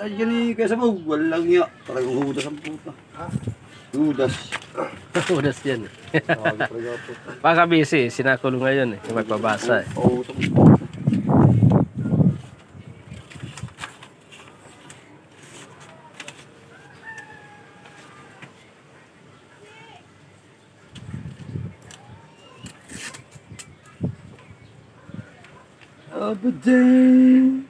Ay, yan eh, kaysa mo, walang niya. Talagang hudas ang puta. Hudas. Udas yan. Baka busy, sinakulong ngayon eh. Magbabasa eh. Oo, puta. Of a day,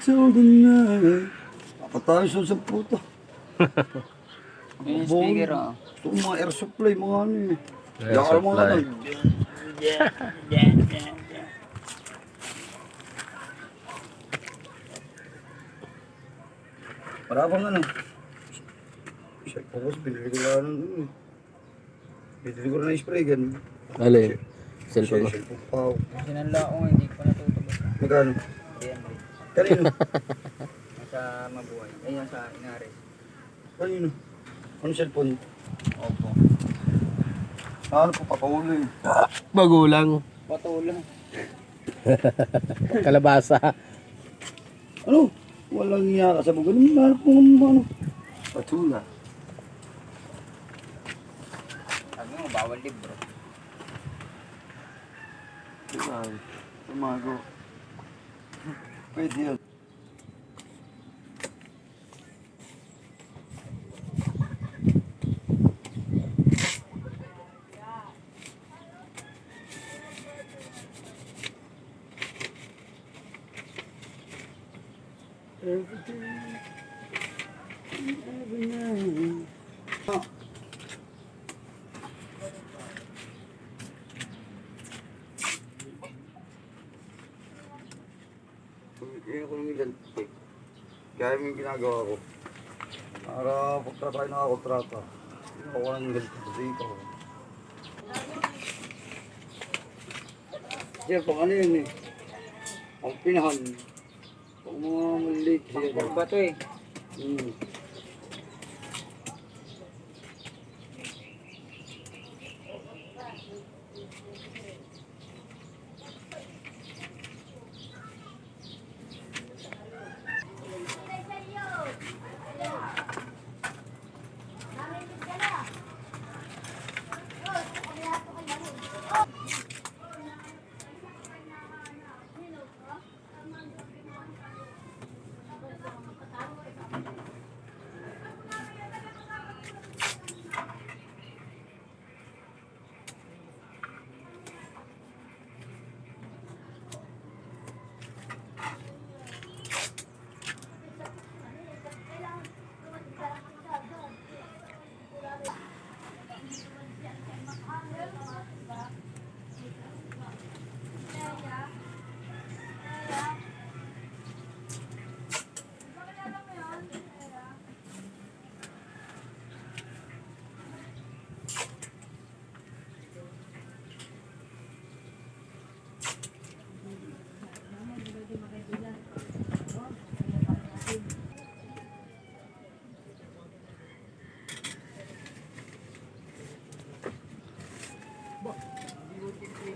told the night. Papatayo sa sa puta. Yung speaker, oh. Ito mga air supply, mga ano eh. Air Yakal mga supply. ano. Para bang ano? Siya po ko, binili ko lang ano eh. Binili ko na yung spray gun. Yun? Cellphone mo. Cellphone pa ako. Sinanla ko, hindi ko pa natutubos. Magkano? Kanino? Nasa mabuhay. Ayun, sa inares. Kanino? Ano cellphone? Opo. Ano po, eh. Magulang. Patulang. Kalabasa. Ano? Walang iya ka sa mga ganun. Mo ng ano? Patula. Sabi mo, bawal libro. Ay, tumago. Pwede yun. Every day, every night. Ah. Kaya ko ilan. Kaya yung ginagawa ko. Para pagka tayo nakakontrata. Ginawa ko ng ganito. Dito pang ano yun eh. Ang pinahan. Pang mga maliit siya. Pag bato eh. Hmm.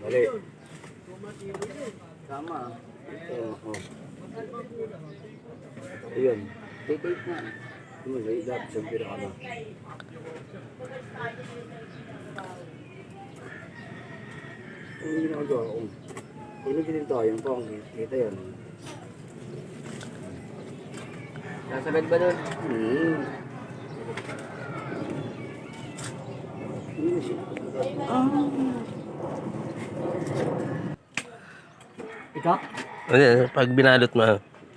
Dali. Tama. Oo. Oh, Ayun. Date na. Ano sa idap sa pira ka na. Ano yung ginagawa ko? Kung nagkitin tayo, pang kita yan. Nasagad ba doon? Hmm. Ano siya? Ito? Ano? Pag binalot mo,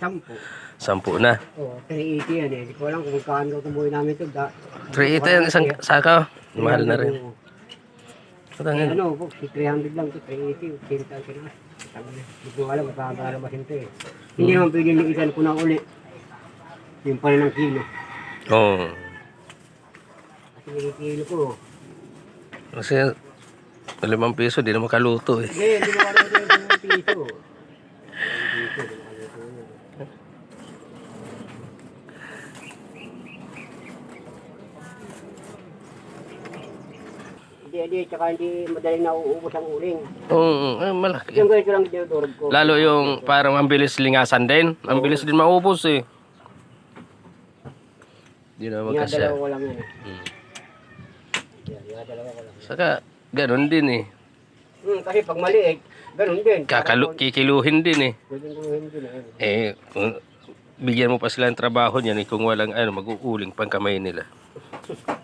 Sampo. sampu na. Oo, 380 yan eh. Hindi ko alam kung magkano tumuhin namin ito. Da, 380 yan, isang saka. Mahal na rin. Eh, nga. ano, po, si 300 lang ito, 380, 80 ka na. Sabi niya, Hindi ko alam, magkakala ba ito eh. Hindi naman pwede yung isan ko na uli. Yung pa rin ng kilo. Oo. Kasi yung kilo ko. Kasi limang piso, di na makaluto eh. Hindi, hindi ito yung piso. Piso. Hindi, hindi, tsaka hindi madaling nauubos ang uling. Oo, eh, malaki. Yung ganito lang dinudurog ko. Lalo yung parang ang bilis lingasan din. Ang bilis din maubos eh. Di na Yung magkasya. dalawa ko lang yan eh. Hmm. Yung dalawa ko lang. Saka, ganun din eh. Hmm, kasi pag maliit, ganun din. Kakalu kikiluhin din eh. Hindi na yun. Eh, kung bigyan mo pa sila ng trabaho niyan, eh, kung walang ano, mag-uuling pang kamay nila.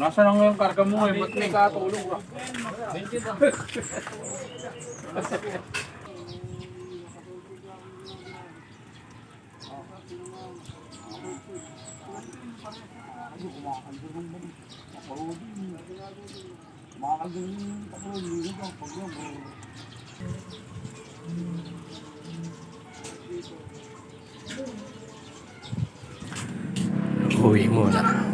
Nasa na ngayon karga mo eh? Ba't may katulog ka? Uwi muna.